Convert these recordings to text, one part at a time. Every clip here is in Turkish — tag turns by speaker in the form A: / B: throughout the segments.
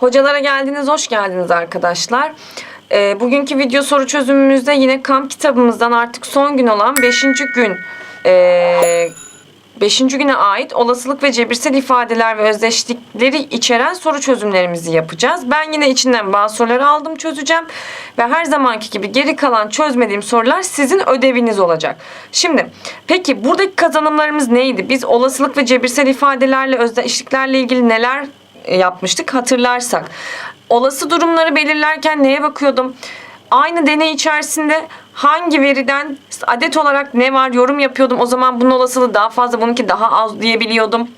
A: Hocalara geldiniz, hoş geldiniz arkadaşlar. Ee, bugünkü video soru çözümümüzde yine kamp kitabımızdan artık son gün olan 5. gün 5. güne ait olasılık ve cebirsel ifadeler ve özdeşlikleri içeren soru çözümlerimizi yapacağız. Ben yine içinden bazı soruları aldım çözeceğim ve her zamanki gibi geri kalan çözmediğim sorular sizin ödeviniz olacak. Şimdi peki buradaki kazanımlarımız neydi? Biz olasılık ve cebirsel ifadelerle özdeşliklerle ilgili neler e, yapmıştık hatırlarsak. Olası durumları belirlerken neye bakıyordum? Aynı deney içerisinde hangi veriden adet olarak ne var yorum yapıyordum. O zaman bunun olasılığı daha fazla bununki daha az diyebiliyordum.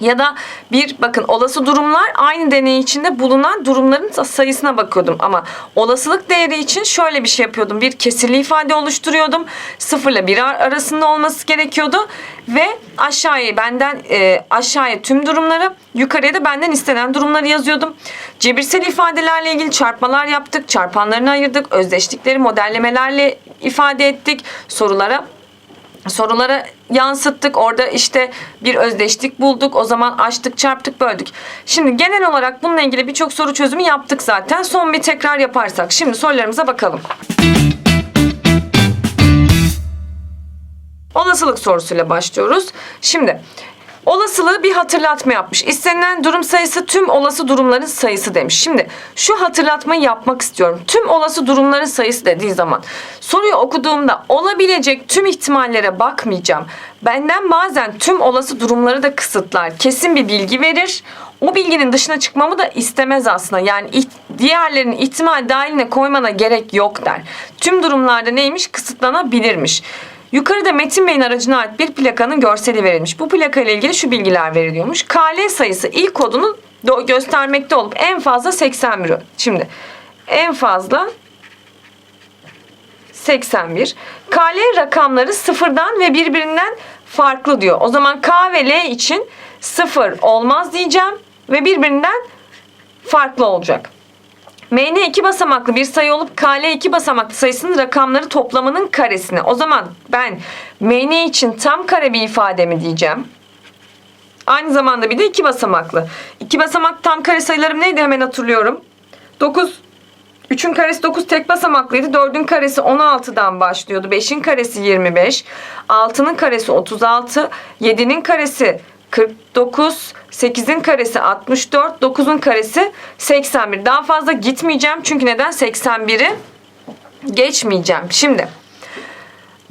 A: Ya da bir bakın olası durumlar aynı deney içinde bulunan durumların sayısına bakıyordum. Ama olasılık değeri için şöyle bir şey yapıyordum. Bir kesirli ifade oluşturuyordum. 0 ile 1 arasında olması gerekiyordu. Ve aşağıya benden e, aşağıya tüm durumları yukarıya da benden istenen durumları yazıyordum. Cebirsel ifadelerle ilgili çarpmalar yaptık. Çarpanlarını ayırdık. Özdeşlikleri modellemelerle ifade ettik. Sorulara sorulara yansıttık. Orada işte bir özdeşlik bulduk. O zaman açtık, çarptık, böldük. Şimdi genel olarak bununla ilgili birçok soru çözümü yaptık zaten. Son bir tekrar yaparsak. Şimdi sorularımıza bakalım. Olasılık sorusuyla başlıyoruz. Şimdi Olasılığı bir hatırlatma yapmış. İstenilen durum sayısı tüm olası durumların sayısı demiş. Şimdi şu hatırlatmayı yapmak istiyorum. Tüm olası durumların sayısı dediği zaman soruyu okuduğumda olabilecek tüm ihtimallere bakmayacağım. Benden bazen tüm olası durumları da kısıtlar. Kesin bir bilgi verir. O bilginin dışına çıkmamı da istemez aslında. Yani diğerlerinin ihtimal dahiline koymana gerek yok der. Tüm durumlarda neymiş? Kısıtlanabilirmiş. Yukarıda Metin Bey'in aracına ait bir plakanın görseli verilmiş. Bu plaka ile ilgili şu bilgiler veriliyormuş. KL sayısı ilk kodunu göstermekte olup en fazla 81. Şimdi en fazla 81. KL rakamları sıfırdan ve birbirinden farklı diyor. O zaman K ve L için sıfır olmaz diyeceğim ve birbirinden farklı olacak. MN iki basamaklı bir sayı olup KL iki basamaklı sayısının rakamları toplamının karesine. O zaman ben MN için tam kare bir ifade mi diyeceğim? Aynı zamanda bir de iki basamaklı. İki basamak tam kare sayılarım neydi hemen hatırlıyorum. 9 3'ün karesi 9 tek basamaklıydı. 4'ün karesi 16'dan başlıyordu. 5'in karesi 25. 6'nın karesi 36. 7'nin karesi 49. 8'in karesi 64. 9'un karesi 81. Daha fazla gitmeyeceğim. Çünkü neden? 81'i geçmeyeceğim. Şimdi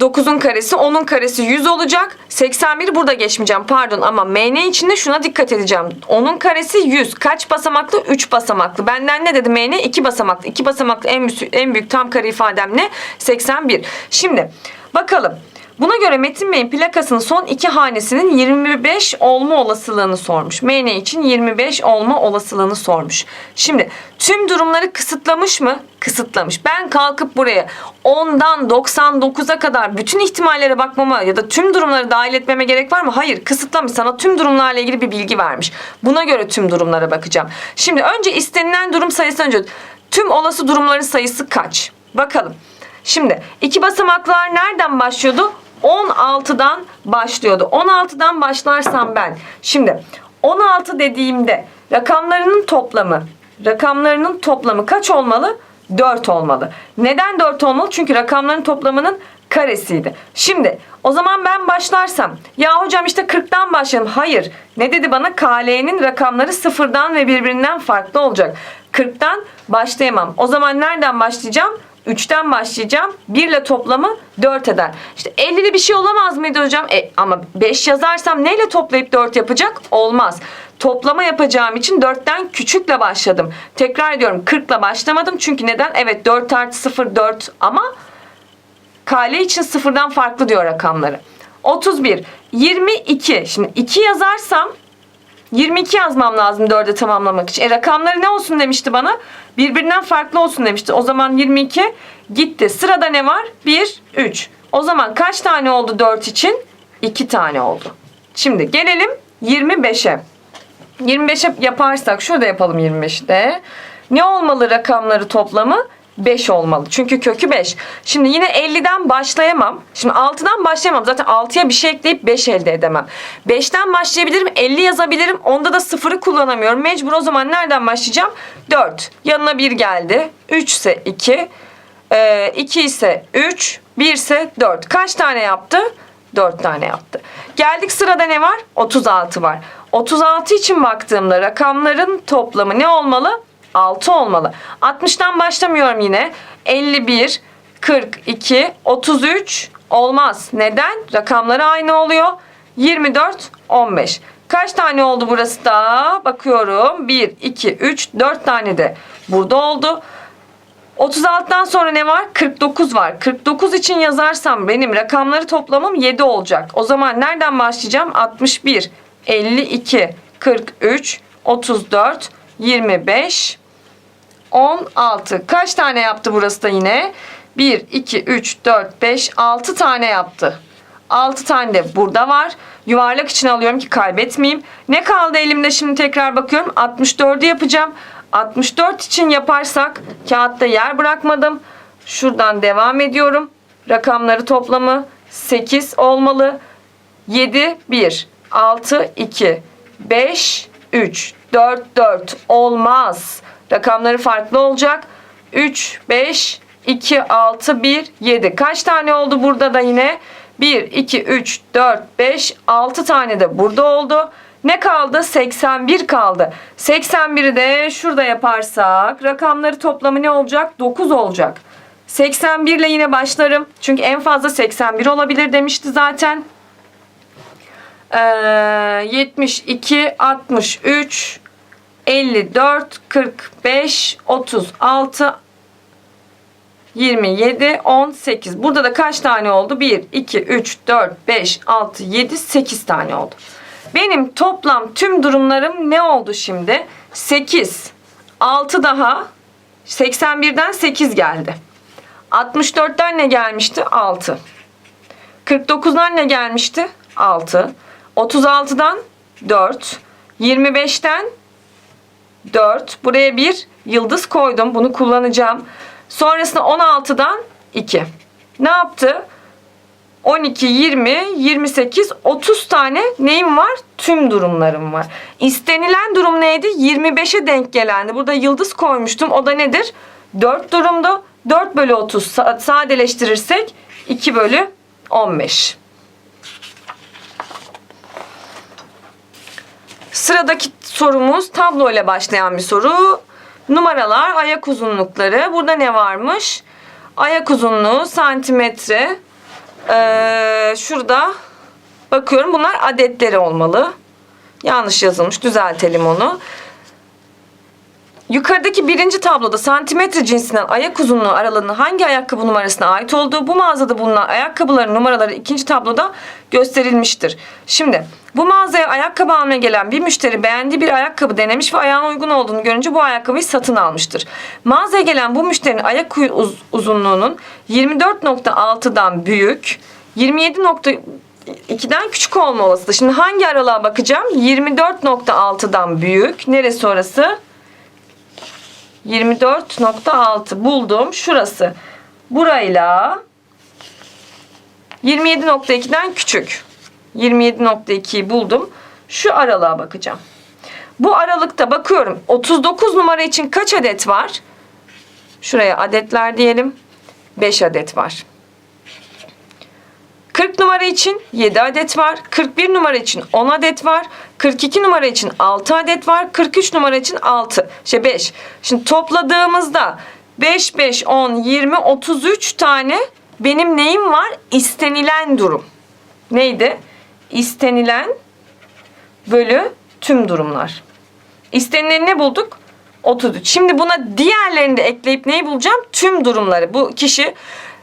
A: 9'un karesi 10'un karesi 100 olacak. 81 burada geçmeyeceğim pardon ama MN içinde şuna dikkat edeceğim. 10'un karesi 100. Kaç basamaklı? 3 basamaklı. Benden ne dedi MN? 2 basamaklı. 2 basamaklı en büyük, en büyük tam kare ifadem ne? 81. Şimdi bakalım. Buna göre Metin Bey'in plakasının son iki hanesinin 25 olma olasılığını sormuş. MN için 25 olma olasılığını sormuş. Şimdi tüm durumları kısıtlamış mı? Kısıtlamış. Ben kalkıp buraya 10'dan 99'a kadar bütün ihtimallere bakmama ya da tüm durumları dahil etmeme gerek var mı? Hayır kısıtlamış. Sana tüm durumlarla ilgili bir bilgi vermiş. Buna göre tüm durumlara bakacağım. Şimdi önce istenilen durum sayısı önce tüm olası durumların sayısı kaç? Bakalım. Şimdi iki basamaklar nereden başlıyordu? 16'dan başlıyordu. 16'dan başlarsam ben. Şimdi 16 dediğimde rakamlarının toplamı rakamlarının toplamı kaç olmalı? 4 olmalı. Neden 4 olmalı? Çünkü rakamların toplamının karesiydi. Şimdi o zaman ben başlarsam ya hocam işte 40'tan başlayalım. Hayır. Ne dedi bana? KL'nin rakamları sıfırdan ve birbirinden farklı olacak. 40'tan başlayamam. O zaman nereden başlayacağım? 3'ten başlayacağım. 1 ile toplamı 4 eder. İşte 50'li bir şey olamaz mıydı hocam? E, ama 5 yazarsam neyle toplayıp 4 yapacak? Olmaz. Toplama yapacağım için 4'ten küçükle başladım. Tekrar ediyorum 40 ile başlamadım. Çünkü neden? Evet 4 artı 0 4 ama KL için sıfırdan farklı diyor rakamları. 31, 22. Şimdi 2 yazarsam 22 yazmam lazım 4'e tamamlamak için. E rakamları ne olsun demişti bana? Birbirinden farklı olsun demişti. O zaman 22 gitti. Sırada ne var? 1, 3. O zaman kaç tane oldu 4 için? 2 tane oldu. Şimdi gelelim 25'e. 25'e yaparsak şurada yapalım 25'te. Ne olmalı rakamları toplamı? 5 olmalı. Çünkü kökü 5. Şimdi yine 50'den başlayamam. Şimdi 6'dan başlayamam. Zaten 6'ya bir şey ekleyip 5 elde edemem. 5'ten başlayabilirim. 50 yazabilirim. Onda da 0'ı kullanamıyorum. Mecbur o zaman nereden başlayacağım? 4. Yanına 1 geldi. 3 ise 2. 2 ise 3. 1 ise 4. Kaç tane yaptı? 4 tane yaptı. Geldik sırada ne var? 36 var. 36 için baktığımda rakamların toplamı ne olmalı? 6 olmalı. 60'tan başlamıyorum yine. 51, 42, 33 olmaz. Neden? Rakamları aynı oluyor. 24, 15. Kaç tane oldu burası da? Bakıyorum. 1, 2, 3, 4 tane de burada oldu. 36'dan sonra ne var? 49 var. 49 için yazarsam benim rakamları toplamım 7 olacak. O zaman nereden başlayacağım? 61, 52, 43, 34, 25, 16. Kaç tane yaptı burası da yine? 1, 2, 3, 4, 5, 6 tane yaptı. 6 tane de burada var. Yuvarlak için alıyorum ki kaybetmeyeyim. Ne kaldı elimde şimdi tekrar bakıyorum. 64'ü yapacağım. 64 için yaparsak kağıtta yer bırakmadım. Şuradan devam ediyorum. Rakamları toplamı 8 olmalı. 7, 1, 6, 2, 5, 3, 4, 4 olmaz. Rakamları farklı olacak. 3, 5, 2, 6, 1, 7. Kaç tane oldu burada da yine? 1, 2, 3, 4, 5, 6 tane de burada oldu. Ne kaldı? 81 kaldı. 81'i de şurada yaparsak rakamları toplamı ne olacak? 9 olacak. 81 ile yine başlarım. Çünkü en fazla 81 olabilir demişti zaten. Ee, 72, 63, 54, 45, 36, 27, 18. Burada da kaç tane oldu? 1, 2, 3, 4, 5, 6, 7, 8 tane oldu. Benim toplam tüm durumlarım ne oldu şimdi? 8, 6 daha 81'den 8 geldi. 64'ten ne gelmişti? 6. 49'dan ne gelmişti? 6. 36'dan 4. 25'ten 4. Buraya bir yıldız koydum. Bunu kullanacağım. Sonrasında 16'dan 2. Ne yaptı? 12, 20, 28, 30 tane neyim var? Tüm durumlarım var. İstenilen durum neydi? 25'e denk gelendi. Burada yıldız koymuştum. O da nedir? 4 durumdu. 4 bölü 30 sa- sadeleştirirsek 2 bölü 15. Sıradaki sorumuz tablo ile başlayan bir soru. Numaralar, ayak uzunlukları. Burada ne varmış? Ayak uzunluğu santimetre. Ee, şurada bakıyorum bunlar adetleri olmalı. Yanlış yazılmış. Düzeltelim onu. Yukarıdaki birinci tabloda santimetre cinsinden ayak uzunluğu aralığının hangi ayakkabı numarasına ait olduğu bu mağazada bulunan ayakkabıların numaraları ikinci tabloda gösterilmiştir. Şimdi bu mağazaya ayakkabı almaya gelen bir müşteri beğendiği bir ayakkabı denemiş ve ayağına uygun olduğunu görünce bu ayakkabıyı satın almıştır. Mağazaya gelen bu müşterinin ayak uz- uzunluğunun 24.6'dan büyük, 27.2'den küçük olma olasılığı. Şimdi hangi aralığa bakacağım? 24.6'dan büyük. Neresi orası? 24.6 buldum. Şurası. Burayla 27.2'den küçük. 27.2'yi buldum. Şu aralığa bakacağım. Bu aralıkta bakıyorum. 39 numara için kaç adet var? Şuraya adetler diyelim. 5 adet var. 40 numara için 7 adet var. 41 numara için 10 adet var. 42 numara için 6 adet var. 43 numara için 6. Şey 5. Şimdi topladığımızda 5, 5, 10, 20, 33 tane benim neyim var? İstenilen durum. Neydi? İstenilen bölü tüm durumlar. İstenileni ne bulduk? 33. Şimdi buna diğerlerini de ekleyip neyi bulacağım? Tüm durumları. Bu kişi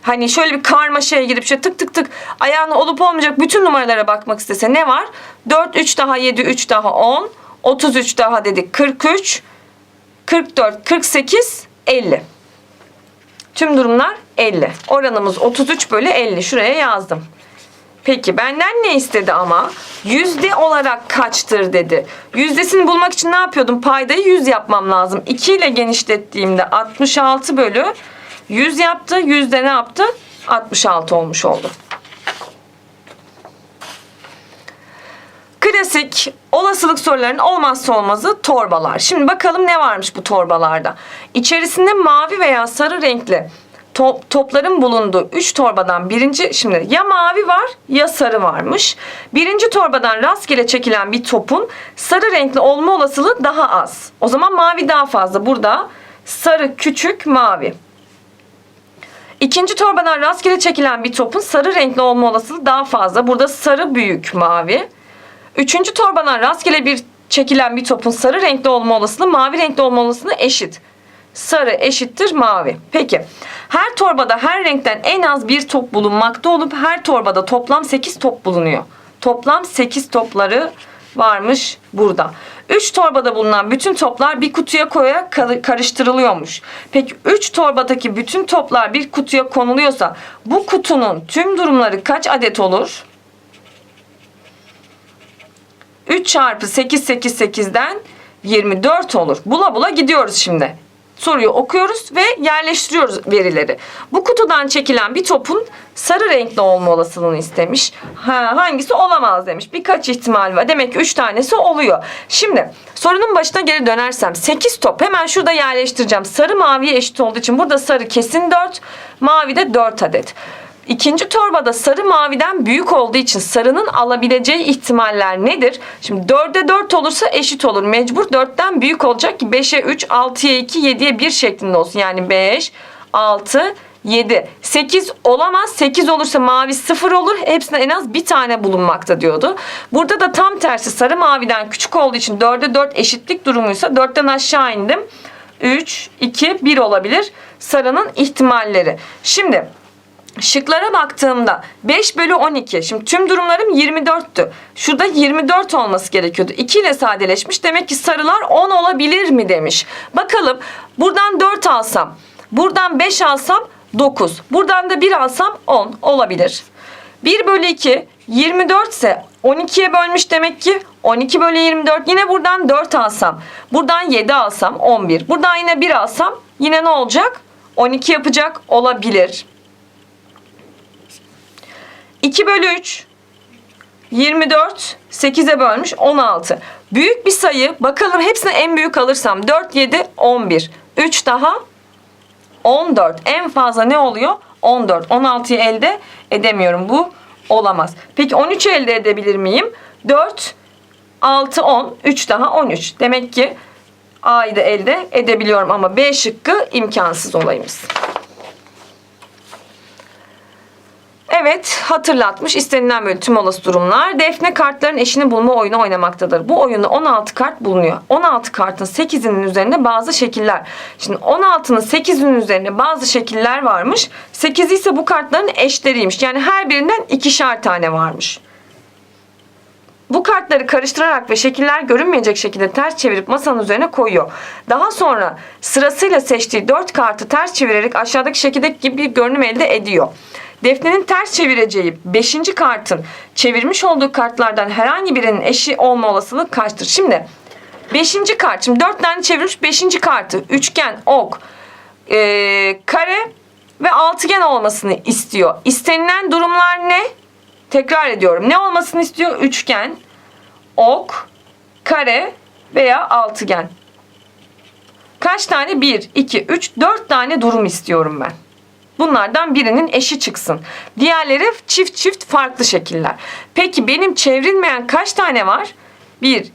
A: hani şöyle bir karmaşaya girip şöyle tık tık tık ayağına olup olmayacak bütün numaralara bakmak istese ne var? 4, 3 daha 7, 3 daha 10, 33 daha dedik 43, 44, 48, 50. Tüm durumlar 50. Oranımız 33 bölü 50. Şuraya yazdım. Peki benden ne istedi ama? Yüzde olarak kaçtır dedi. Yüzdesini bulmak için ne yapıyordum? Paydayı 100 yapmam lazım. 2 ile genişlettiğimde 66 bölü 100 yaptı. 100 de ne yaptı? 66 olmuş oldu. Klasik olasılık sorularının olmazsa olmazı torbalar. Şimdi bakalım ne varmış bu torbalarda. İçerisinde mavi veya sarı renkli top, topların bulunduğu 3 torbadan birinci şimdi ya mavi var ya sarı varmış. Birinci torbadan rastgele çekilen bir topun sarı renkli olma olasılığı daha az. O zaman mavi daha fazla. Burada sarı küçük mavi. İkinci torbadan rastgele çekilen bir topun sarı renkli olma olasılığı daha fazla. Burada sarı büyük mavi. Üçüncü torbadan rastgele bir çekilen bir topun sarı renkli olma olasılığı mavi renkli olma olasılığı eşit. Sarı eşittir mavi. Peki her torbada her renkten en az bir top bulunmakta olup her torbada toplam 8 top bulunuyor. Toplam 8 topları varmış burada. 3 torbada bulunan bütün toplar bir kutuya koyarak kar- karıştırılıyormuş. Peki 3 torbadaki bütün toplar bir kutuya konuluyorsa bu kutunun tüm durumları kaç adet olur? 3 çarpı 8 8 8'den 24 olur. Bula bula gidiyoruz şimdi. Soruyu okuyoruz ve yerleştiriyoruz verileri. Bu kutudan çekilen bir topun sarı renkli olma olasılığını istemiş. Ha, hangisi olamaz demiş. Birkaç ihtimal var. Demek ki 3 tanesi oluyor. Şimdi sorunun başına geri dönersem 8 top hemen şurada yerleştireceğim. Sarı maviye eşit olduğu için burada sarı kesin 4, mavi de 4 adet. İkinci torbada sarı maviden büyük olduğu için sarının alabileceği ihtimaller nedir? Şimdi 4'e 4 olursa eşit olur. Mecbur 4'ten büyük olacak ki 5'e 3, 6'ya 2, 7'ye 1 şeklinde olsun. Yani 5, 6, 7. 8 olamaz. 8 olursa mavi 0 olur. Hepsinde en az bir tane bulunmakta diyordu. Burada da tam tersi sarı maviden küçük olduğu için 4'e 4 eşitlik durumuysa 4'ten aşağı indim. 3, 2, 1 olabilir. Sarının ihtimalleri. Şimdi Şıklara baktığımda 5 bölü 12. Şimdi tüm durumlarım 24'tü. Şurada 24 olması gerekiyordu. 2 ile sadeleşmiş. Demek ki sarılar 10 olabilir mi demiş. Bakalım buradan 4 alsam. Buradan 5 alsam 9. Buradan da 1 alsam 10 olabilir. 1 bölü 2 24 ise 12'ye bölmüş demek ki 12 bölü 24 yine buradan 4 alsam buradan 7 alsam 11 buradan yine 1 alsam yine ne olacak 12 yapacak olabilir 2 bölü 3 24 8'e bölmüş 16. Büyük bir sayı bakalım hepsine en büyük alırsam 4 7 11. 3 daha 14. En fazla ne oluyor? 14. 16'yı elde edemiyorum. Bu olamaz. Peki 13'ü elde edebilir miyim? 4 6 10 3 daha 13. Demek ki A'yı da elde edebiliyorum ama B şıkkı imkansız olayımız. Evet hatırlatmış istenilen böyle tüm olası durumlar. Defne kartların eşini bulma oyunu oynamaktadır. Bu oyunda 16 kart bulunuyor. 16 kartın 8'inin üzerinde bazı şekiller. Şimdi 16'nın 8'inin üzerinde bazı şekiller varmış. 8 ise bu kartların eşleriymiş. Yani her birinden ikişer tane varmış. Bu kartları karıştırarak ve şekiller görünmeyecek şekilde ters çevirip masanın üzerine koyuyor. Daha sonra sırasıyla seçtiği 4 kartı ters çevirerek aşağıdaki şekildeki gibi bir görünüm elde ediyor. Defne'nin ters çevireceği 5. kartın çevirmiş olduğu kartlardan herhangi birinin eşi olma olasılığı kaçtır? Şimdi 5. kart, şimdi 4 tane çevirmiş 5. kartı üçgen, ok, ee, kare ve altıgen olmasını istiyor. İstenilen durumlar ne? Tekrar ediyorum. Ne olmasını istiyor? Üçgen, ok, kare veya altıgen. Kaç tane? 1, 2, 3, 4 tane durum istiyorum ben. Bunlardan birinin eşi çıksın. Diğerleri çift çift farklı şekiller. Peki benim çevrilmeyen kaç tane var? 1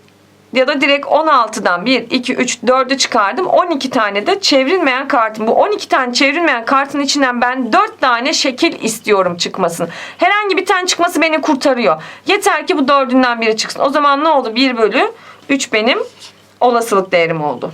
A: ya da direkt 16'dan 1, 2, 3, 4'ü çıkardım. 12 tane de çevrilmeyen kartım. Bu 12 tane çevrilmeyen kartın içinden ben 4 tane şekil istiyorum çıkmasını. Herhangi bir tane çıkması beni kurtarıyor. Yeter ki bu dördünden biri çıksın. O zaman ne oldu? 1 bölü 3 benim olasılık değerim oldu.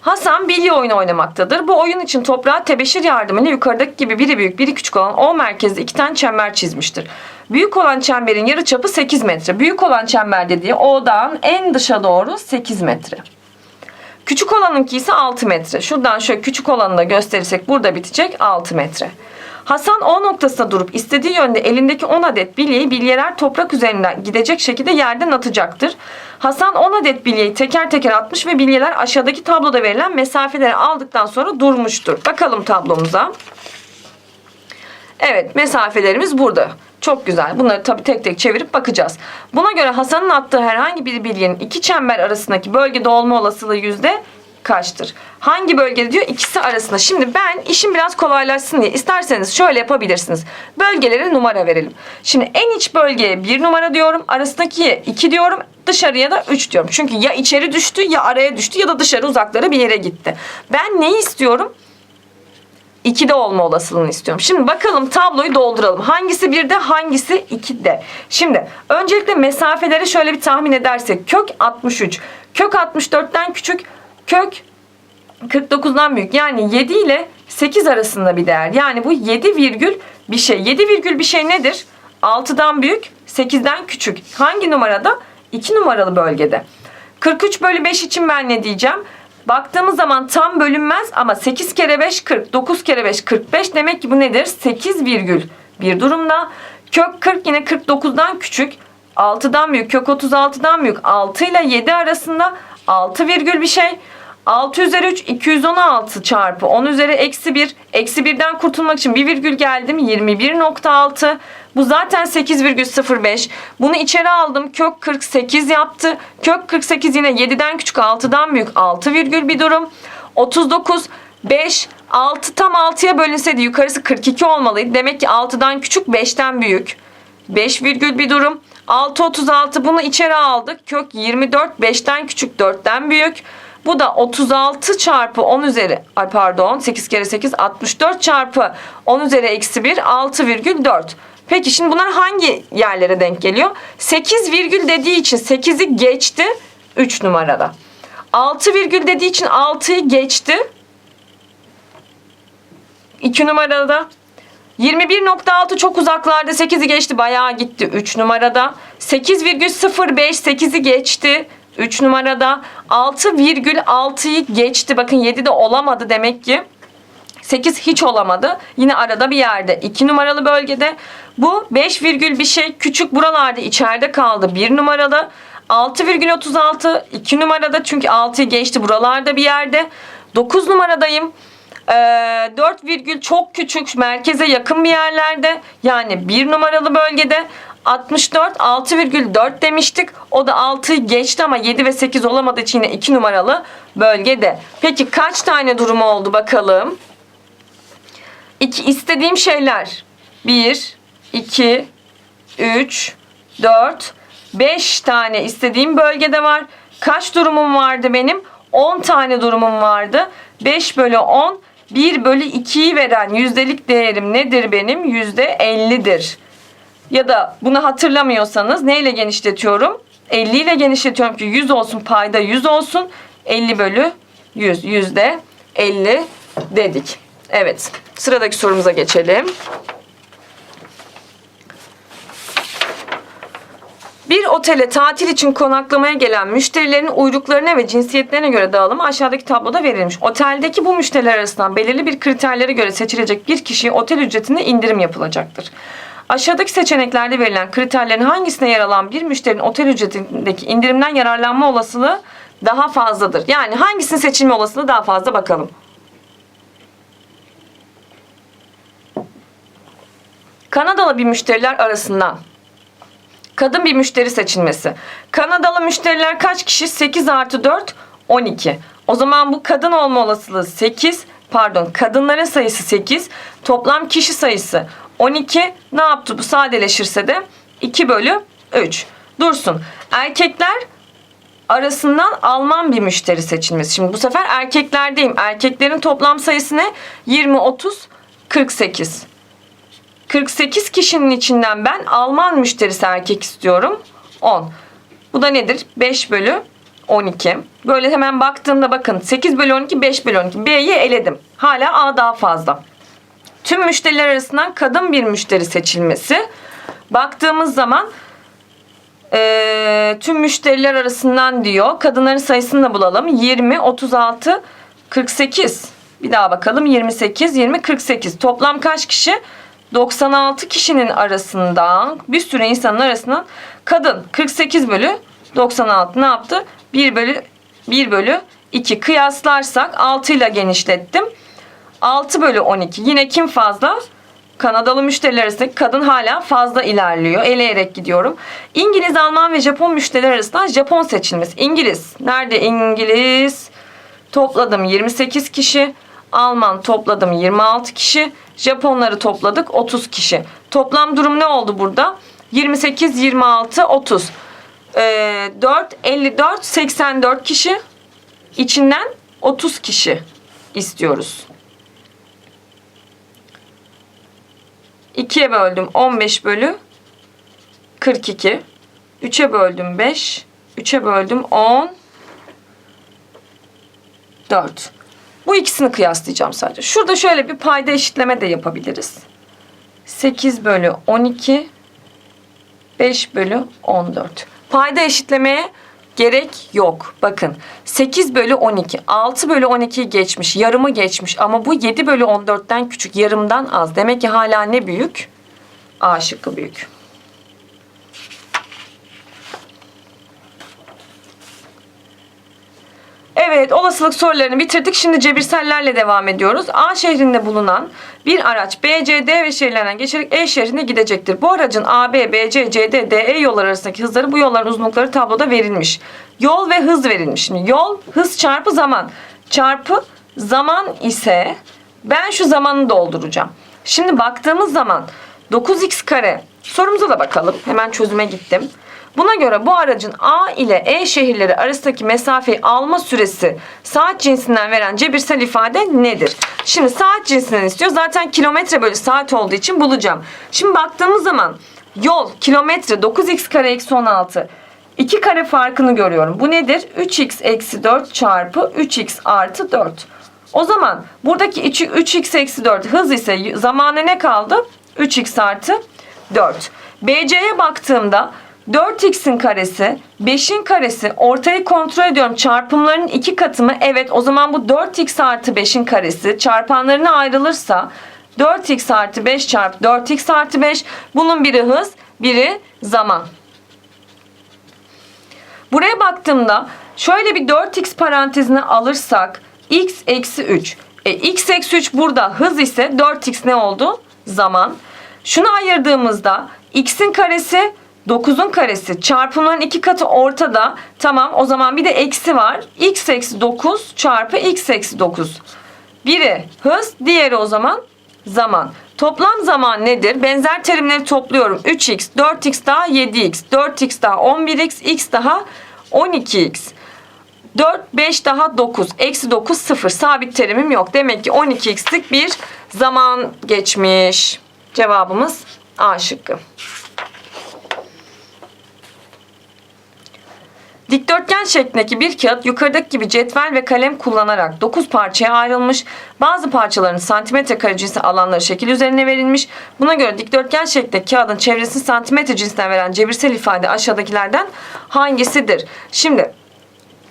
A: Hasan bilye oyunu oynamaktadır. Bu oyun için toprağa tebeşir yardımıyla yukarıdaki gibi biri büyük biri küçük olan O merkezde iki tane çember çizmiştir. Büyük olan çemberin yarıçapı 8 metre. Büyük olan çember dediği O'dan en dışa doğru 8 metre. Küçük olanınki ise 6 metre. Şuradan şöyle küçük olanı da gösterirsek burada bitecek 6 metre. Hasan O noktasında durup istediği yönde elindeki 10 adet bilyeyi bilyeler toprak üzerinden gidecek şekilde yerden atacaktır. Hasan 10 adet bilyeyi teker teker atmış ve bilyeler aşağıdaki tabloda verilen mesafeleri aldıktan sonra durmuştur. Bakalım tablomuza. Evet mesafelerimiz burada. Çok güzel. Bunları tabii tek tek çevirip bakacağız. Buna göre Hasan'ın attığı herhangi bir bilyenin iki çember arasındaki bölgede olma olasılığı yüzde kaçtır? Hangi bölgede diyor? İkisi arasında. Şimdi ben işim biraz kolaylaşsın diye isterseniz şöyle yapabilirsiniz. Bölgelere numara verelim. Şimdi en iç bölgeye bir numara diyorum. Arasındaki iki diyorum. Dışarıya da üç diyorum. Çünkü ya içeri düştü ya araya düştü ya da dışarı uzaklara bir yere gitti. Ben neyi istiyorum? 2'de olma olasılığını istiyorum. Şimdi bakalım tabloyu dolduralım. Hangisi 1'de hangisi 2'de? Şimdi öncelikle mesafeleri şöyle bir tahmin edersek. Kök 63. Kök 64'ten küçük. Kök 49'dan büyük. Yani 7 ile 8 arasında bir değer. Yani bu 7 virgül bir şey. 7 virgül bir şey nedir? 6'dan büyük, 8'den küçük. Hangi numarada? 2 numaralı bölgede. 43 bölü 5 için ben ne diyeceğim? Baktığımız zaman tam bölünmez ama 8 kere 5 40, 9 kere 5 45 demek ki bu nedir? 8 virgül bir durumda. Kök 40 yine 49'dan küçük. 6'dan büyük, kök 36'dan büyük. 6 ile 7 arasında 6 virgül bir şey. 6 üzeri 3 216 çarpı 10 üzeri eksi 1. Eksi 1'den kurtulmak için bir virgül geldim. 21.6. Bu zaten 8,05. Bunu içeri aldım. Kök 48 yaptı. Kök 48 yine 7'den küçük 6'dan büyük 6 virgül bir durum. 39 5 6 tam 6'ya bölünseydi yukarısı 42 olmalıydı. Demek ki 6'dan küçük 5'ten büyük. 5 virgül bir durum. 6 36 bunu içeri aldık. Kök 24 5'ten küçük 4'ten büyük. Bu da 36 çarpı 10 üzeri ay pardon 8 kere 8 64 çarpı 10 üzeri eksi 1 6,4. Peki şimdi bunlar hangi yerlere denk geliyor? 8 virgül dediği için 8'i geçti 3 numarada. 6 virgül dediği için 6'yı geçti 2 numarada. 21.6 çok uzaklarda 8'i geçti bayağı gitti 3 numarada. 8,05 8'i geçti 3 numarada. 6,6'yı geçti bakın 7 de olamadı demek ki. 8 hiç olamadı. Yine arada bir yerde 2 numaralı bölgede. Bu 5 virgül bir şey küçük buralarda içeride kaldı 1 numaralı. 6,36 2 numarada çünkü 6'yı geçti buralarda bir yerde. 9 numaradayım. Ee, 4 virgül çok küçük merkeze yakın bir yerlerde yani 1 numaralı bölgede 64 6,4 demiştik. O da 6'yı geçti ama 7 ve 8 olamadığı için yine 2 numaralı bölgede. Peki kaç tane durumu oldu bakalım? İki, istediğim şeyler 1, 2, 3, 4, 5 tane istediğim bölgede var. Kaç durumum vardı benim? 10 tane durumum vardı. 5 bölü 10 1 bölü 2'yi veren yüzdelik değerim nedir benim? Yüzde 50'dir. Ya da bunu hatırlamıyorsanız neyle genişletiyorum? 50 ile genişletiyorum ki 100 olsun payda 100 olsun. 50 bölü 100 yüzde 50 dedik. Evet sıradaki sorumuza geçelim. Bir otele tatil için konaklamaya gelen müşterilerin uyruklarına ve cinsiyetlerine göre dağılımı aşağıdaki tabloda verilmiş. Oteldeki bu müşteriler arasından belirli bir kriterlere göre seçilecek bir kişiye otel ücretinde indirim yapılacaktır. Aşağıdaki seçeneklerde verilen kriterlerin hangisine yer alan bir müşterinin otel ücretindeki indirimden yararlanma olasılığı daha fazladır? Yani hangisinin seçilme olasılığı daha fazla bakalım. Kanadalı bir müşteriler arasından kadın bir müşteri seçilmesi. Kanadalı müşteriler kaç kişi? 8 artı 4 12. O zaman bu kadın olma olasılığı 8 pardon kadınların sayısı 8 toplam kişi sayısı 12 ne yaptı bu sadeleşirse de 2 bölü 3 dursun. Erkekler arasından Alman bir müşteri seçilmesi. Şimdi bu sefer erkeklerdeyim. Erkeklerin toplam sayısı ne? 20, 30, 48. 48 kişinin içinden ben Alman müşterisi erkek istiyorum. 10. Bu da nedir? 5 bölü 12. Böyle hemen baktığımda bakın 8 bölü 12 5 bölü 12. B'yi eledim. Hala A daha fazla. Tüm müşteriler arasından kadın bir müşteri seçilmesi. Baktığımız zaman eee, tüm müşteriler arasından diyor. Kadınların sayısını da bulalım. 20, 36, 48. Bir daha bakalım. 28, 20, 48. Toplam kaç kişi? 96 kişinin arasından bir sürü insanın arasından kadın 48 bölü 96 ne yaptı? 1 bölü 1 bölü 2 kıyaslarsak 6 ile genişlettim. 6 bölü 12 yine kim fazla? Kanadalı müşteriler arasındaki kadın hala fazla ilerliyor. Eleyerek gidiyorum. İngiliz, Alman ve Japon müşteriler arasından Japon seçilmesi. İngiliz. Nerede İngiliz? Topladım 28 kişi. Alman topladım 26 kişi. Japonları topladık 30 kişi. Toplam durum ne oldu burada? 28, 26, 30. Ee, 4, 54, 84 kişi. İçinden 30 kişi istiyoruz. 2'ye böldüm 15 bölü 42. 3'e böldüm 5. 3'e böldüm 10. 4. Bu ikisini kıyaslayacağım sadece. Şurada şöyle bir payda eşitleme de yapabiliriz. 8 bölü 12 5 bölü 14. Payda eşitlemeye gerek yok. Bakın 8 bölü 12. 6 bölü 12'yi geçmiş. Yarımı geçmiş. Ama bu 7 bölü 14'ten küçük. Yarımdan az. Demek ki hala ne büyük? A şıkkı büyük. Evet, olasılık sorularını bitirdik. Şimdi cebirsellerle devam ediyoruz. A şehrinde bulunan bir araç B, C, D ve şehirlerden geçerek E şehrine gidecektir. Bu aracın A, B, B, C, C, D, D, E yolları arasındaki hızları bu yolların uzunlukları tabloda verilmiş. Yol ve hız verilmiş. Şimdi yol, hız çarpı zaman. Çarpı zaman ise ben şu zamanı dolduracağım. Şimdi baktığımız zaman 9x kare sorumuza da bakalım. Hemen çözüme gittim. Buna göre bu aracın A ile E şehirleri arasındaki mesafeyi alma süresi saat cinsinden veren cebirsel ifade nedir? Şimdi saat cinsinden istiyor. Zaten kilometre bölü saat olduğu için bulacağım. Şimdi baktığımız zaman yol kilometre 9x kare eksi 16 2 kare farkını görüyorum. Bu nedir? 3x eksi 4 çarpı 3x artı 4. O zaman buradaki 3x eksi 4 hız ise zamanı ne kaldı? 3x artı 4. BC'ye baktığımda 4x'in karesi, 5'in karesi, ortayı kontrol ediyorum. Çarpımların iki katı mı? Evet o zaman bu 4x artı 5'in karesi çarpanlarına ayrılırsa 4x artı 5 çarpı 4x artı 5 bunun biri hız, biri zaman. Buraya baktığımda şöyle bir 4x parantezine alırsak x eksi 3. E, x eksi 3 burada hız ise 4x ne oldu? Zaman. Şunu ayırdığımızda x'in karesi 9'un karesi çarpımların iki katı ortada. Tamam o zaman bir de eksi var. x eksi 9 çarpı x eksi 9. Biri hız diğeri o zaman zaman. Toplam zaman nedir? Benzer terimleri topluyorum. 3x, 4x daha 7x, 4x daha 11x, x daha 12x. 4, 5 daha 9. Eksi 9, 0. Sabit terimim yok. Demek ki 12x'lik bir zaman geçmiş. Cevabımız A şıkkı. Dikdörtgen şeklindeki bir kağıt yukarıdaki gibi cetvel ve kalem kullanarak 9 parçaya ayrılmış. Bazı parçaların santimetre kare cinsi alanları şekil üzerine verilmiş. Buna göre dikdörtgen şeklindeki kağıdın çevresini santimetre cinsinden veren cebirsel ifade aşağıdakilerden hangisidir? Şimdi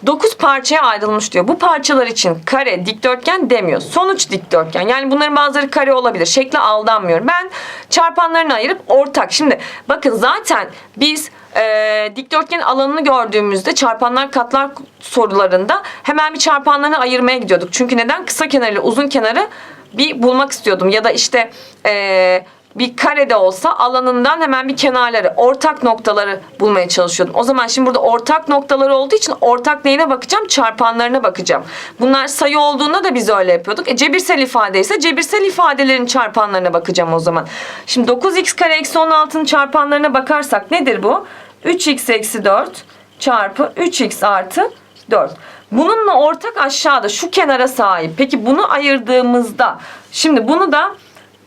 A: 9 parçaya ayrılmış diyor. Bu parçalar için kare, dikdörtgen demiyor. Sonuç dikdörtgen. Yani bunların bazıları kare olabilir. Şekle aldanmıyorum. Ben çarpanlarını ayırıp ortak. Şimdi bakın zaten biz e, dikdörtgen alanını gördüğümüzde çarpanlar katlar sorularında hemen bir çarpanlarını ayırmaya gidiyorduk. Çünkü neden? Kısa kenarıyla uzun kenarı bir bulmak istiyordum. Ya da işte e, bir karede olsa alanından hemen bir kenarları, ortak noktaları bulmaya çalışıyordum. O zaman şimdi burada ortak noktaları olduğu için ortak neyine bakacağım? Çarpanlarına bakacağım. Bunlar sayı olduğunda da biz öyle yapıyorduk. E, cebirsel ifade ise cebirsel ifadelerin çarpanlarına bakacağım o zaman. Şimdi 9x kare eksi 16'nın çarpanlarına bakarsak nedir bu? 3x eksi 4 çarpı 3x artı 4. Bununla ortak aşağıda şu kenara sahip. Peki bunu ayırdığımızda şimdi bunu da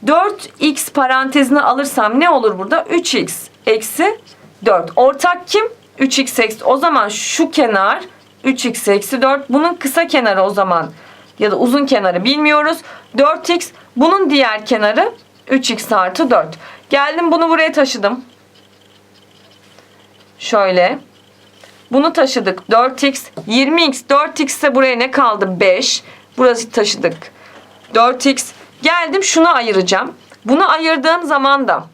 A: 4x parantezine alırsam ne olur burada? 3x eksi 4. Ortak kim? 3x eksi. O zaman şu kenar 3x eksi 4. Bunun kısa kenarı o zaman ya da uzun kenarı bilmiyoruz. 4x. Bunun diğer kenarı 3x artı 4. Geldim bunu buraya taşıdım. Şöyle. Bunu taşıdık. 4x. 20x. 4x ise buraya ne kaldı? 5. Burası taşıdık. 4x. Geldim şunu ayıracağım. Bunu ayırdığım zaman da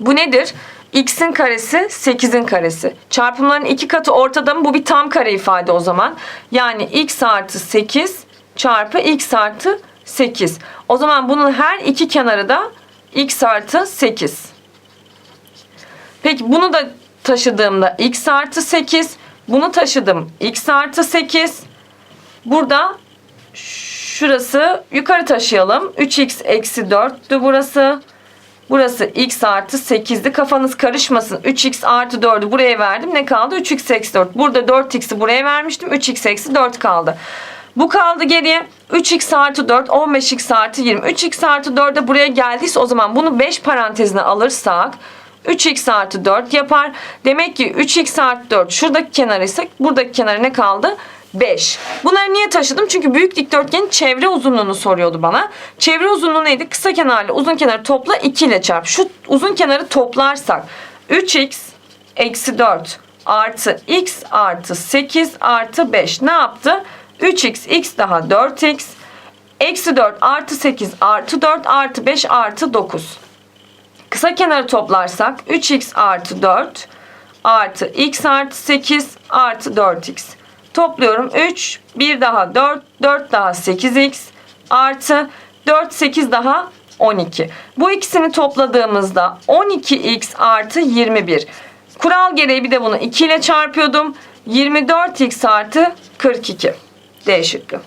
A: bu nedir? x'in karesi 8'in karesi. Çarpımların iki katı ortada mı? Bu bir tam kare ifade o zaman. Yani x artı 8 çarpı x artı 8. O zaman bunun her iki kenarı da x artı 8. Peki bunu da taşıdığımda x artı 8. Bunu taşıdım x artı 8. Burada şurası yukarı taşıyalım. 3x eksi 4'tü burası. Burası x artı 8'di. Kafanız karışmasın. 3x artı 4'ü buraya verdim. Ne kaldı? 3x eksi 4. Burada 4x'i buraya vermiştim. 3x eksi 4 kaldı. Bu kaldı geriye. 3x artı 4, 15x artı 20. 3x artı 4 de buraya geldiyse o zaman bunu 5 parantezine alırsak 3x artı 4 yapar. Demek ki 3x artı 4 şuradaki kenarı ise buradaki kenarı ne kaldı? 5. Bunları niye taşıdım? Çünkü büyük dikdörtgenin çevre uzunluğunu soruyordu bana. Çevre uzunluğu neydi? Kısa kenarla uzun kenarı topla 2 ile çarp. Şu uzun kenarı toplarsak 3x eksi 4 artı x artı 8 artı 5 ne yaptı? 3x x daha 4x eksi 4 artı 8 artı 4 artı 5 artı 9. Kısa kenarı toplarsak 3x artı 4 artı x artı 8 artı 4x. Topluyorum 3, 1 daha 4, 4 daha 8x artı 4, 8 daha 12. Bu ikisini topladığımızda 12x artı 21. Kural gereği bir de bunu 2 ile çarpıyordum. 24x artı 42. D şıkkı.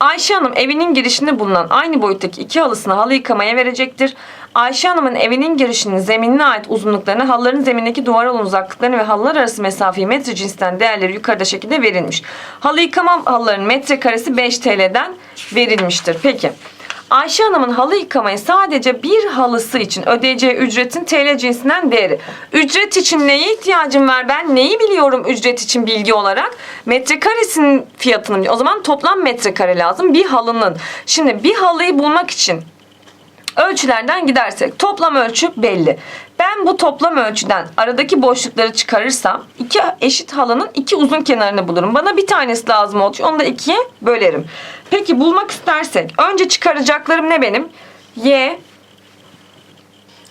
A: Ayşe Hanım evinin girişinde bulunan aynı boyuttaki iki halısını halı yıkamaya verecektir. Ayşe Hanım'ın evinin girişinin zeminine ait uzunluklarını, halıların zemindeki duvar olan uzaklıklarını ve halılar arası mesafeyi metre cinsinden değerleri yukarıda şekilde verilmiş. Halı yıkama halıların metrekaresi 5 TL'den verilmiştir. Peki. Ayşe Hanım'ın halı yıkamaya sadece bir halısı için ödeyeceği ücretin TL cinsinden değeri. Ücret için neye ihtiyacım var? Ben neyi biliyorum ücret için bilgi olarak? Metrekaresinin fiyatını. O zaman toplam metrekare lazım bir halının. Şimdi bir halıyı bulmak için ölçülerden gidersek toplam ölçü belli. Ben bu toplam ölçüden aradaki boşlukları çıkarırsam iki eşit halının iki uzun kenarını bulurum. Bana bir tanesi lazım için onu da ikiye bölerim. Peki bulmak istersek önce çıkaracaklarım ne benim? Y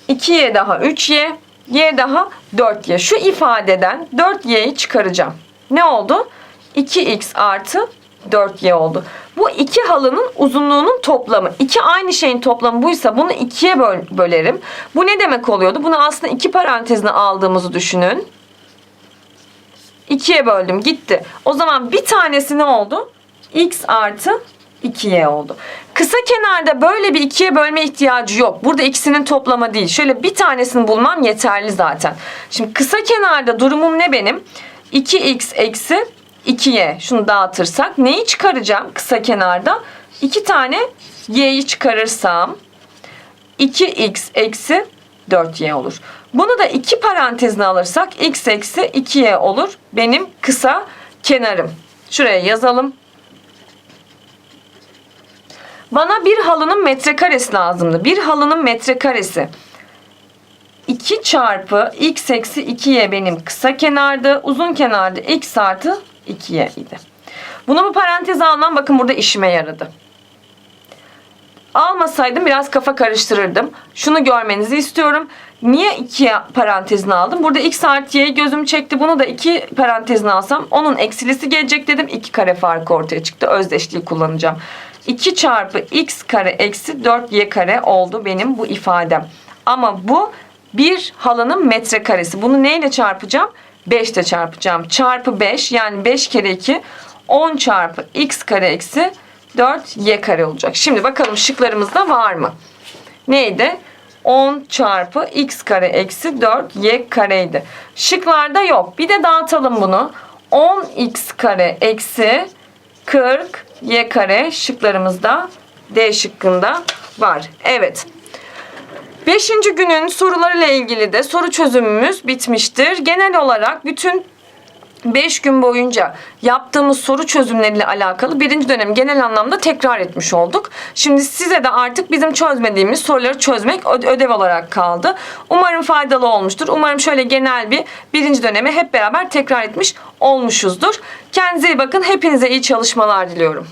A: 2y daha 3y y daha 4y. Şu ifadeden 4y'yi çıkaracağım. Ne oldu? 2x artı 4y oldu. Bu iki halının uzunluğunun toplamı. İki aynı şeyin toplamı buysa bunu ikiye böl bölerim. Bu ne demek oluyordu? Bunu aslında iki parantezine aldığımızı düşünün. İkiye böldüm gitti. O zaman bir tanesi ne oldu? x artı 2y oldu. Kısa kenarda böyle bir ikiye bölme ihtiyacı yok. Burada ikisinin toplamı değil. Şöyle bir tanesini bulmam yeterli zaten. Şimdi kısa kenarda durumum ne benim? 2x eksi 2y. Şunu dağıtırsak neyi çıkaracağım kısa kenarda? 2 tane y'yi çıkarırsam 2x eksi 4y olur. Bunu da iki parantezine alırsak x eksi 2y olur. Benim kısa kenarım. Şuraya yazalım. Bana bir halının metrekaresi lazımdı. Bir halının metrekaresi 2 çarpı x eksi 2y benim kısa kenardı. Uzun kenarda x artı 2y idi. Bunu bu paranteze almam bakın burada işime yaradı. Almasaydım biraz kafa karıştırırdım. Şunu görmenizi istiyorum. Niye 2 parantezine aldım? Burada x artı y'yi gözüm çekti. Bunu da 2 parantezine alsam onun eksilisi gelecek dedim. 2 kare farkı ortaya çıktı. Özdeşliği kullanacağım. 2 çarpı x kare eksi 4y kare oldu benim bu ifadem. Ama bu bir halının metrekaresi. Bunu neyle çarpacağım? 5 ile çarpacağım. Çarpı 5 yani 5 kere 2 10 çarpı x kare eksi 4 y kare olacak. Şimdi bakalım şıklarımızda var mı? Neydi? 10 çarpı x kare eksi 4 y kareydi. Şıklarda yok. Bir de dağıtalım bunu. 10x kare eksi 40 y kare şıklarımızda D şıkkında var. Evet. Beşinci günün sorularıyla ilgili de soru çözümümüz bitmiştir. Genel olarak bütün 5 gün boyunca yaptığımız soru çözümleriyle alakalı birinci dönem genel anlamda tekrar etmiş olduk. Şimdi size de artık bizim çözmediğimiz soruları çözmek ödev olarak kaldı. Umarım faydalı olmuştur. Umarım şöyle genel bir birinci dönemi hep beraber tekrar etmiş olmuşuzdur. Kendinize iyi bakın. Hepinize iyi çalışmalar diliyorum.